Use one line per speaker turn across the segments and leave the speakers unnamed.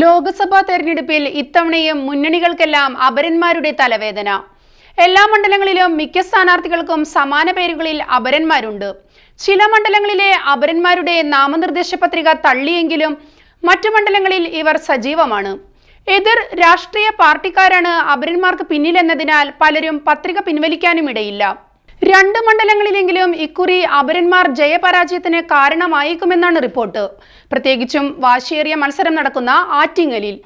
ലോക്സഭാ തെരഞ്ഞെടുപ്പിൽ ഇത്തവണയും മുന്നണികൾക്കെല്ലാം അപരന്മാരുടെ തലവേദന. എല്ലാ മണ്ഡലങ്ങളിലും മിക്ക സ്ഥാനാർത്ഥികൾക്കും സമാന പേരുകളിൽ അപരന്മാരുണ്ട്. ചില മണ്ഡലങ്ങളിലെ അപരന്മാരുടെ നാമനിർദ്ദേശ പത്രിക തള്ളിയെങ്കിലും മറ്റു മണ്ഡലങ്ങളിൽ ഇവർ സജീവമാണ്. എതിർ രാഷ്ട്രീയ പാർട്ടിക്കാരാണ് അപരന്മാർക്ക് പിന്നിലെന്നതിനാൽ പലരും പത്രിക പിൻവലിക്കാനും ഇടയില്ല രണ്ട് മണ്ഡലങ്ങളിലെങ്കിലും ഇക്കുറി അപരന്മാർ ജയപരാജയത്തിന് കാരണമായേക്കുമെന്നാണ് റിപ്പോർട്ട്. പ്രത്യേകിച്ചും വാശിയേറിയ മത്സരം നടക്കുന്ന ആറ്റിങ്ങലിൽ.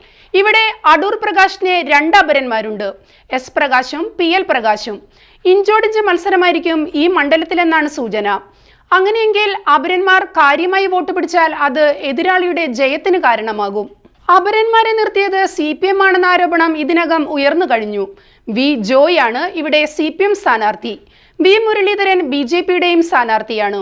ഇവിടെ അടൂർ പ്രകാശിന് രണ്ട് അപരന്മാരുണ്ട്. എസ് പ്രകാശും പി എൽ പ്രകാശും. ഇഞ്ചോടിഞ്ച് മത്സരമായിരിക്കും ഈ മണ്ഡലത്തിലെന്നാണ് സൂചന. അങ്ങനെയെങ്കിൽ അപരന്മാർ കാര്യമായി വോട്ട് പിടിച്ചാൽ അത് എതിരാളിയുടെ ജയത്തിന് കാരണമാകും. അപരന്മാരെ നിർത്തിയത് സി പി എം ആണെന്ന ആരോപണം ഇതിനകം ഉയർന്നു കഴിഞ്ഞു. വി ജോയ് ആണ് ഇവിടെ സി പി എം സ്ഥാനാർത്ഥി. വി മുരളീധരൻ ബി ജെ പിയുടെയും സ്ഥാനാർത്ഥിയാണ്.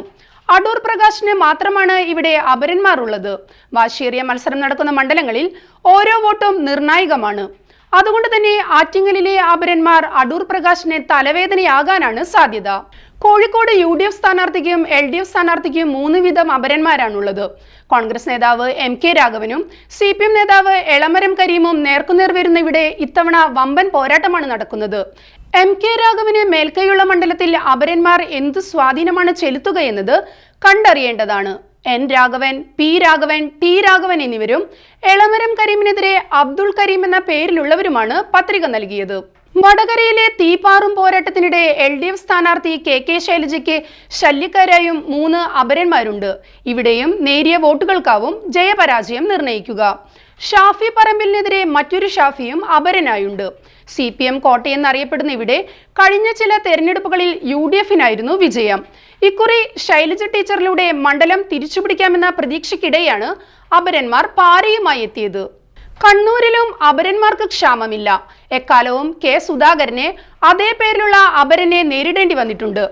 അടൂർ പ്രകാശിന് മാത്രമാണ് ഇവിടെ അപരന്മാർ ഉള്ളത് വാശിയേറിയ മത്സരം നടക്കുന്ന മണ്ഡലങ്ങളിൽ ഓരോ വോട്ടും നിർണായകമാണ്. അതുകൊണ്ട് തന്നെ ആറ്റിങ്ങലിലെ അപരന്മാർ അടൂർ പ്രകാശിന് തലവേദനയാകാനാണ് സാധ്യത. കോഴിക്കോട് യു ഡി എഫ് സ്ഥാനാർത്ഥിക്കും എൽ ഡി എഫ് സ്ഥാനാർത്ഥിക്കും മൂന്ന് വീതം അപരന്മാരാണുള്ളത്. കോൺഗ്രസ് നേതാവ് എം കെ രാഘവനും സി പി എം നേതാവ് എളമരം കരീമും നേർക്കുനേർ വരുന്ന ഇവിടെ ഇത്തവണ വമ്പൻ പോരാട്ടമാണ് നടക്കുന്നത്. എം കെ രാഘവന് മേൽക്കൈയുള്ള മണ്ഡലത്തിൽ അപരന്മാർ എന്ത് സ്വാധീനമാണ് ചെലുത്തുകയെന്നത് കണ്ടറിയേണ്ടതാണ്. N Raghavan P Raghavan T Raghavan എന്നിവരും എളമരം കരീമിനെതിരെ അബ്ദുൾ കരീം എന്ന പേരിലുള്ളവരുമാണ് പത്രിക നൽകിയത്. വടകരയിലെ തീപാറും പോരാട്ടത്തിനിടെ എൽ ഡി എഫ് സ്ഥാനാർത്ഥി കെ കെ ശൈലജയ്ക്ക് ശല്യക്കാരായും മൂന്ന് അപരന്മാരുണ്ട്. ഇവിടെയും നേരിയ വോട്ടുകൾക്കാവും ജയപരാജയം നിർണയിക്കുക. ഷാഫി പറമ്പിലിനെതിരെ മറ്റൊരു ഷാഫിയും അപരനായുണ്ട്. സി പി എം കോട്ടയെന്നറിയപ്പെടുന്ന ഇവിടെ കഴിഞ്ഞ ചില തെരഞ്ഞെടുപ്പുകളിൽ യു ഡി എഫിനായിരുന്നു വിജയം. ഇക്കുറി ശൈലജ ടീച്ചറിലൂടെ മണ്ഡലം തിരിച്ചുപിടിക്കാമെന്ന പ്രതീക്ഷയ്ക്കിടെയാണ് അപരന്മാർ പാരയുമായി എത്തിയത്. കണ്ണൂരിലും അപരന്മാർക്ക് ക്ഷാമമില്ല. എക്കാലവും കെ സുധാകരനെ അതേ പേരിലുള്ള അപരനെ നേരിടേണ്ടി വന്നിട്ടുണ്ട്.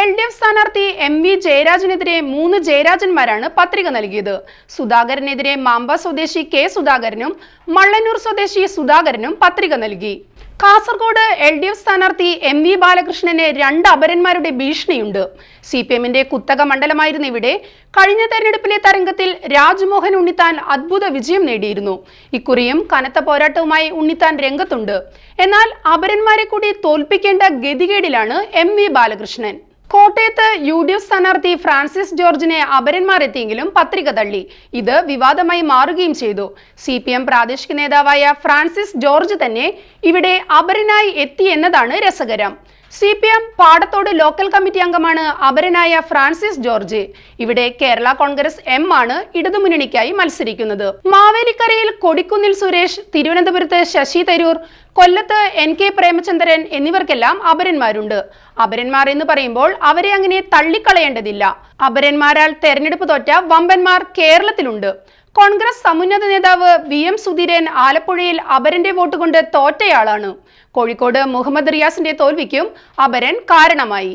എൽ ഡി എഫ് സ്ഥാനാർത്ഥി എം വി ജയരാജനെതിരെ മൂന്ന് ജയരാജന്മാരാണ് പത്രിക നൽകിയത്. സുധാകരനെതിരെ മാമ്പ സ്വദേശി കെ സുധാകരനും മള്ളന്നൂർ സ്വദേശി സുധാകരനും പത്രിക നൽകി. കാസർഗോഡ് എൽ ഡി എഫ് സ്ഥാനാർത്ഥി എം വി ബാലകൃഷ്ണന് രണ്ട് അപരന്മാരുടെ ഭീഷണിയുണ്ട്. സി പി എമ്മിന്റെ കുത്തക മണ്ഡലമായിരുന്നു ഇവിടെ കഴിഞ്ഞ തെരഞ്ഞെടുപ്പിലെ തരംഗത്തിൽ രാജ്മോഹൻ ഉണ്ണിത്താൻ അത്ഭുത വിജയം നേടിയിരുന്നു. ഇക്കുറിയും കനത്ത പോരാട്ടവുമായി ഉണ്ണിത്താൻ രംഗത്തുണ്ട്. എന്നാൽ അപരന്മാരെ കൂടി തോൽപ്പിക്കേണ്ട ഗതികേടിലാണ് എം വി ബാലകൃഷ്ണൻ. കോട്ടയത്ത് യു ഡി എഫ് സ്ഥാനാർത്ഥി ഫ്രാൻസിസ് ജോർജിനെ അപരന്മാരെത്തിയെങ്കിലും പത്രിക തള്ളി. ഇത് വിവാദമായി മാറുകയും ചെയ്തു. സി പി എം പ്രാദേശിക നേതാവായ ഫ്രാൻസിസ് ജോർജ് തന്നെ ഇവിടെ അപരനായി എത്തി എന്നതാണ് രസകരം. സി പി എം പാടത്തോട് ലോക്കൽ കമ്മിറ്റി അംഗമാണ് അപരനായ ഫ്രാൻസിസ് ജോർജ്. ഇവിടെ കേരള കോൺഗ്രസ് എം ആണ് ഇടതുമുന്നണിക്കായി മത്സരിക്കുന്നത്. മാവേലിക്കരയിൽ കൊടിക്കുന്നിൽ സുരേഷ് തിരുവനന്തപുരത്ത് ശശി തരൂർ കൊല്ലത്ത് എൻ കെ പ്രേമചന്ദ്രൻ എന്നിവർക്കെല്ലാം അപരന്മാരുണ്ട്. അപരന്മാർ എന്ന് പറയുമ്പോൾ അവരെ അങ്ങനെ തള്ളിക്കളയേണ്ടതില്ല. അപരന്മാരാൽ തെരഞ്ഞെടുപ്പ് തോറ്റ വമ്പന്മാർ കേരളത്തിലുണ്ട്. കോൺഗ്രസ് സമുന്നത നേതാവ് വി എം സുധീരൻ ആലപ്പുഴയിൽ അപരന്റെ വോട്ട് കൊണ്ട് തോറ്റയാളാണ്. കോഴിക്കോട് മുഹമ്മദ് റിയാസിന്റെ തോൽവിക്കും അപരൻ കാരണമായി.